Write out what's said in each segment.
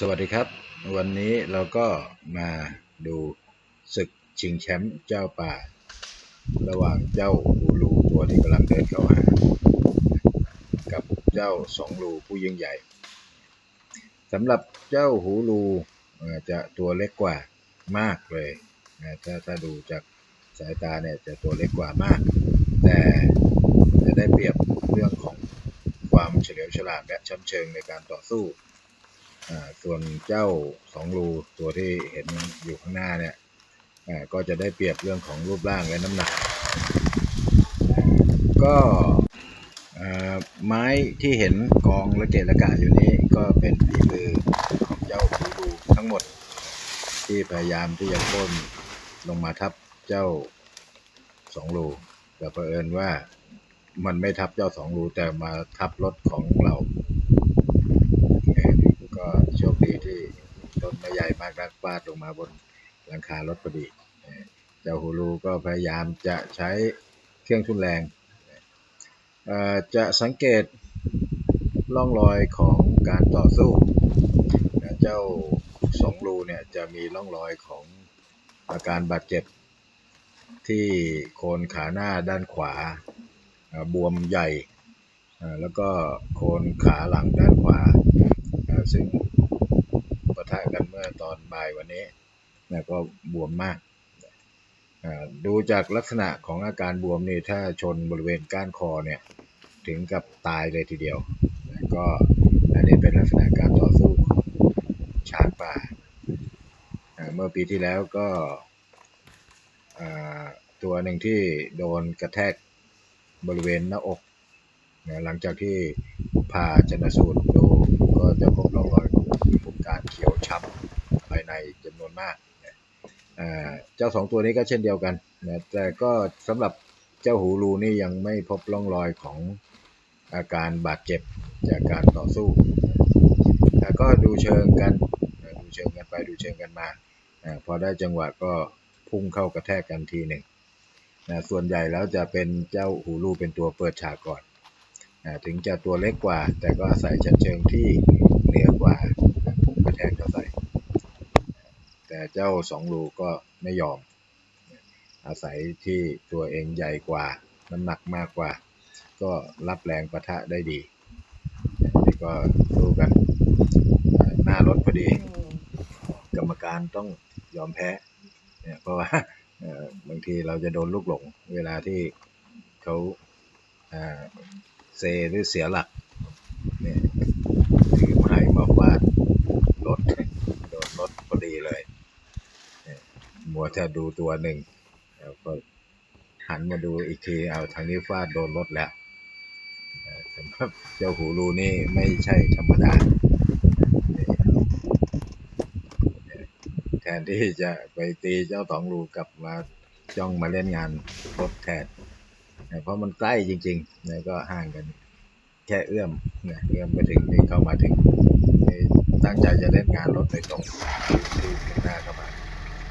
สวัสดีครับ วันนี้เราก็มาดูศึกชิงแชมป์เจ้าป่า ระหว่างเจ้าฮูลูตัวที่กำลังเดินเข้าหา กับเจ้าสองลูผู้ยิ่งใหญ่สำหรับเจ้าฮูลูจะตัวเล็กกว่ามากเลยถ้าถ้าดูจากสายตาเนี่ยจะตัวเล็กกว่ามาก แต่จะได้เปรียบเรื่องของความเฉลียวฉลาดและชั้นเชิงในการต่อสู้ ส่วนเจ้าสองรูตัวที่เห็นอยู่ข้างหน้าเนี่ยก็จะได้เปรียบเรื่องของรูปร่างและน้ำหนัก ก็ไม้ที่เห็นกองระเกะระกะอยู่นี้ก็เป็นฝีมือของเจ้าหูรูทั้งหมด ที่พยายามที่จะโค่นลงมาทับเจ้าสองรูแต่เผอิญว่ามันไม่ทับเจ้าสองรูแต่มาทับรถของเรา ก็โชคดีที่ต้นไม้ใหญ่มากนักฟาดลงมาบนหลังคารถพอดี เจ้าฮูลูก็พยายามจะใช้เครื่องทุนแรง จะสังเกตร่องรอยของการต่อสู้ เจ้าสองรูเนี่ยจะมีร่องรอยของอาการบาดเจ็บที่โคนขาหน้าด้านขวาบวมใหญ่ แล้วก็โคนขาหลังด้านขวา ซึ่ง กันเมื่อตอนบ่ายวันนี้นะก็บวมมาก ดูจากลักษณะของอาการบวมนี่ถ้าชนบริเวณก้านคอเนี่ยถึงกับตายเลยทีเดียวนะก็อันนี้เป็นลักษณะการต่อสู้ของช้างป่า เมื่อปีที่แล้วก็ตัวหนึ่งที่โดนกระแทกบริเวณหน้าอกนะหลังจากที่ผ่าชนสูตรดูก็จะพบร่องรอยของการเขียวช้ำภายในจำนวน มากเจ้าสองตัวนี้ก็เช่นเดียวกันนะแต่ก็สำหรับเจ้าหูรูนี่ยังไม่พบร่องรอยของอาการบาดเจ็บจากการต่อสู้แต่ก็ดูเชิงกันดูเชิงกันไปดูเชิงกันมาพอได้จังหวะก็พุ่งเข้ากระแทกกันทีหนึ่งนะส่วนใหญ่แล้วจะเป็นเจ้าหูรูเป็นตัวเปิดฉากก่อนอ่าถึงจะตัวเล็กกว่า แต่ก็อาศัยชั้นเชิงที่เหนือกว่าพุ่งกระแทกเข้าใส่ แต่เจ้าสองรูก็ไม่ยอม อาศัยที่ตัวเองใหญ่กว่า น้ำหนักมากกว่า ก็รับแรงประทะได้ดีนี่ก็สู้กันหน้ารถพอดี กรรมการต้องยอมแพ้เนี่ยเพราะว่าบางทีเราจะโดนลูกหลง เวลาที่เขาเซหรือเสียหลักเนี่ยถือไม้มาฟาดรถโดนรถพอดีเลยเนี่ยมัว จะดูตัวหนึ่งแล้วก็หันมาดูอีกทีเอาทางนี้ฟาดโดนรถแล้วสำหรับเจ้าหูรูนี่ไม่ใช่ธรรมดา แทนที่จะไปตีเจ้าสองรูกลับมาจ้องมาเล่นงานรถแทนเพราะมันใกล้จริงๆนะก็ห่างกันแค่เอื้อมนะเอื้อมไปถึงนี่เข้ามาถึงตั้งใจจะเล่นงานรถในตรงที่หน้าเข้ามา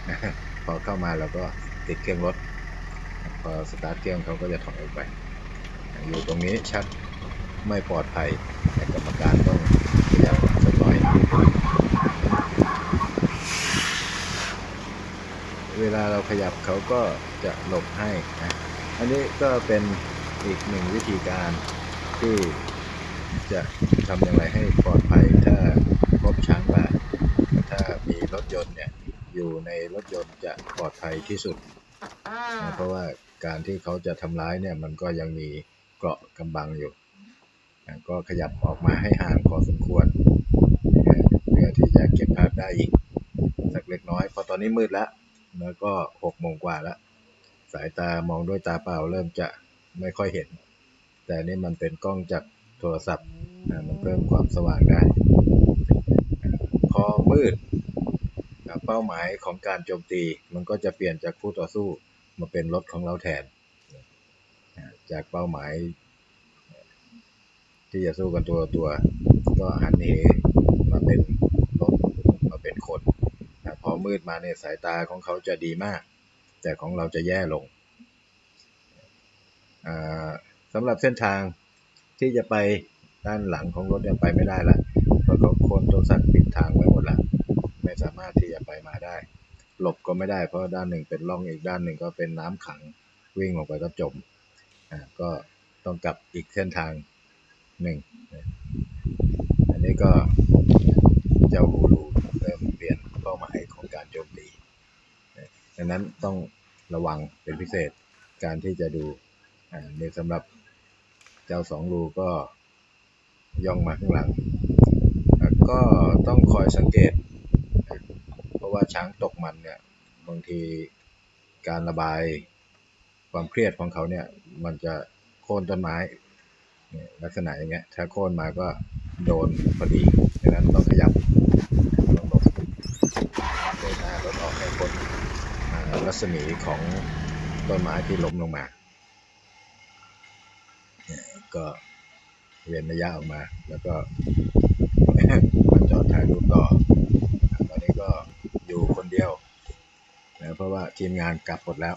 น พอเข้ามาเราก็ติดเครื่องรถ พอสตาร์ทเครื่องเขาก็จะถอยออกไป อยู่ตรงนี้ชักไม่ปลอดภัยแต่กรรมการต้องพยายามสักหน่อยเวลาเราขยับเขาก็จะหลบให้นะอันนี้ก็เป็นอีกหนึ่งวิธีการที่จะทำอย่างไรให้ปลอดภัยถ้าพบช้างป่าถ้ามีรถยนต์เนี่ยอยู่ใน รถยนต์จะปลอดภัยที่สุดนะเพราะว่าการที่เขาจะทำร้ายเนี่ยมันก็ยังมีเกราะกำบังอยู่นะก็ขยับออกมาให้ห่างพอสมควรนะเพื่อที่จะเก็บภาพได้อีกสักเล็กน้อยเพอตอนนี้มืดแล้วแล้วก็หกโมงกว่าแล้วสายตามองด้วยตาเปล่าเริ่มจะไม่ค่อยเห็น แต่นี่มันเป็นกล้องจากโทรศัพท์อ่ามันเพิ่มความสว่างได้อ่าพอมืดอ่า เป้าหมายของการโจมตี มันก็จะเปลี่ยนจากคู่ต่อสู้มาเป็นรถของเราแทน จากเป้าหมาย ที่จะสู้กันตัวตัวก็หันเหมาเป็นรถมาเป็นคนอ่าพอมืดมาเนี่ยสายตาของเขาจะดีมาก แต่ของเราจะแย่ลงสำหรับเส้นทางที่จะไปด้านหลังของรถเนี่ยไปไม่ได้ละเพราะเขาโค่นต้นสักปิดทางไว้หมดแล้ว ไม่สามารถที่จะไปมาได้ หลบก็ไม่ได้เพราะด้านหนึ่งเป็นร่องอีกด้านหนึ่งก็เป็นน้ำขังวิ่งลงไปก็จมอ่าก็ต้องกลับอีกเส้นทางหนึ่งอันนี้ก็เจ้าฮูลูเริ่มเปลี่ยนเป้าหมายของการโจมตีดังนั้นต้องระวังเป็นพิเศษการที่จะดูอ่าในสำหรับเจ้าสองรูก็ย่องมาข้างหลัง ก็ต้องคอยสังเกต ว่าช้างตกมันเนี่ย บางทีการระบายความเครียดของเขาเนี่ย มันจะโค่นต้นไม้เนี่ยลักษณะอย่างเงี้ย ถ้าโค่นมาก็โดนพอดีดังนั้นต้องขยับต้องหลบเดินหน้ารถออกให้พ้นรัศมีของต้นไม้ที่ล้มลงมาเนี่ยก็เว้นระยะออกมา แล้วก็มาจอดถ่ายรูปต่อตอนนี้ก็ อยู่คนเดียวนะเพราะว่าทีมงานกลับหมดแล้ว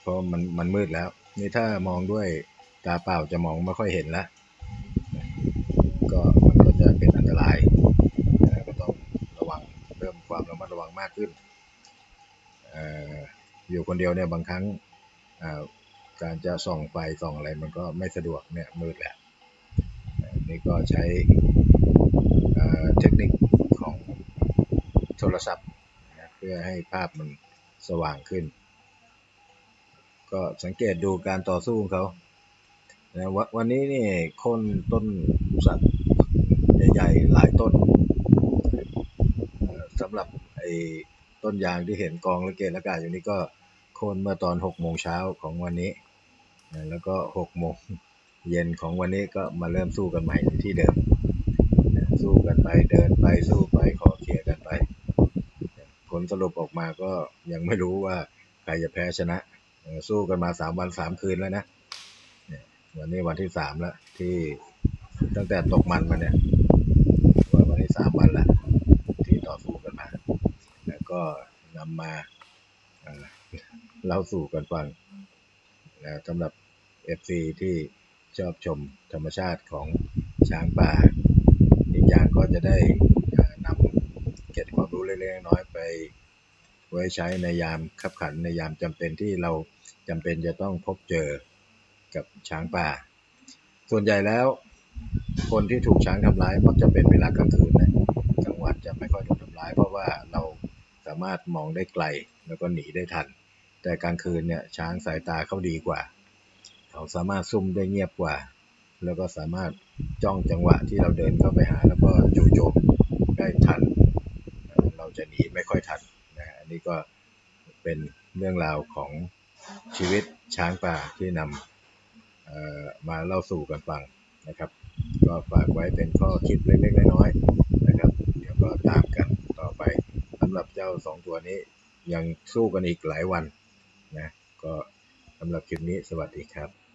เพราะมันมันมืดแล้ว นี่ถ้ามองด้วยตาเปล่าจะมองไม่ค่อยเห็นแล้วนะก็มันก็จะเป็นอันตรายนะก็ต้องระวังเพิ่มความระมัดระวังมากขึ้นเอ่ออยู่คนเดียวเนี่ยบางครั้งอ่าการจะส่องไฟส่องอะไรมันก็ไม่สะดวกเนี่ยมืดแหละนี่ก็ใช้เอ่อเทคนิคของ โทรศัพท์นะเพื่อให้ภาพมันสว่างขึ้น ก็สังเกตดูการต่อสู้ของเขานะววันนี้นี่โค่นต้นสักใหญ่ๆหลายต้นสำหรับไอ้ต้นยางที่เห็นกองระเกะระกาอยู่นี่ก็โค่นเมื่อตอน6โมงเช้าของวันนี้ แล้วก็6โมงเย็นของวันนี้ก็มาเริ่มสู้กันใหม่ที่เดิมสู้กันไปเดินไปสู้ไปขอเคลียร์กันไป ผ ลสรุปออกมาก็ยังไม่รู้ว่าใครจะแพ้ชนะ สู้กันมาสามวันสามคืนแล้วนะเนี่ยวันนี้วันที่สามแล้วที่ตั้งแต่ตกมันมาเนี่ยวันนที่สามวันละที่ต่อสู้กันมา แล้วก็นำมาเล่าสู่กันฟังนะสำหรับ FC ที่ชอบชมธรรมชาติของช้างป่าอีกอย่างก็จะได้ เก็บความรู้เล็กๆน้อยๆไป ไว้ใช้ในยามขับขันในยามจำเป็นที่เราจำเป็นจะต้องพบเจอกับช้างป่า ส่วนใหญ่แล้ว คนที่ถูกช้างทำร้ายมักจะเป็นเวลากลางคืนนะกลางวันจะไม่ค่อยโดนทำร้าย เพราะว่าเราสามารถมองได้ไกลแล้วก็หนีได้ทัน แต่กลางคืนเนี่ยช้างสายตาเขาดีกว่า เขาสามารถซุ่มได้เงียบกว่า แล้วก็สามารถจ้องจังหวะที่เราเดินเข้าไปหาแล้วก็จู่โจมได้ทัน จะหนีไม่ค่อยทันนะอันนี้ก็เป็นเรื่องราวของชีวิตช้างป่าที่นำมาเล่าสู่กันฟังนะครับ ก็ฝากไว้เป็นข้อคิดเล็กๆน้อยๆนะครับ เดี๋ยวก็ตามกันต่อไปสำหรับเจ้าสองตัวนี้ยังสู้กันอีกหลายวันนะก็สำหรับคลิปนี้สวัสดีครับ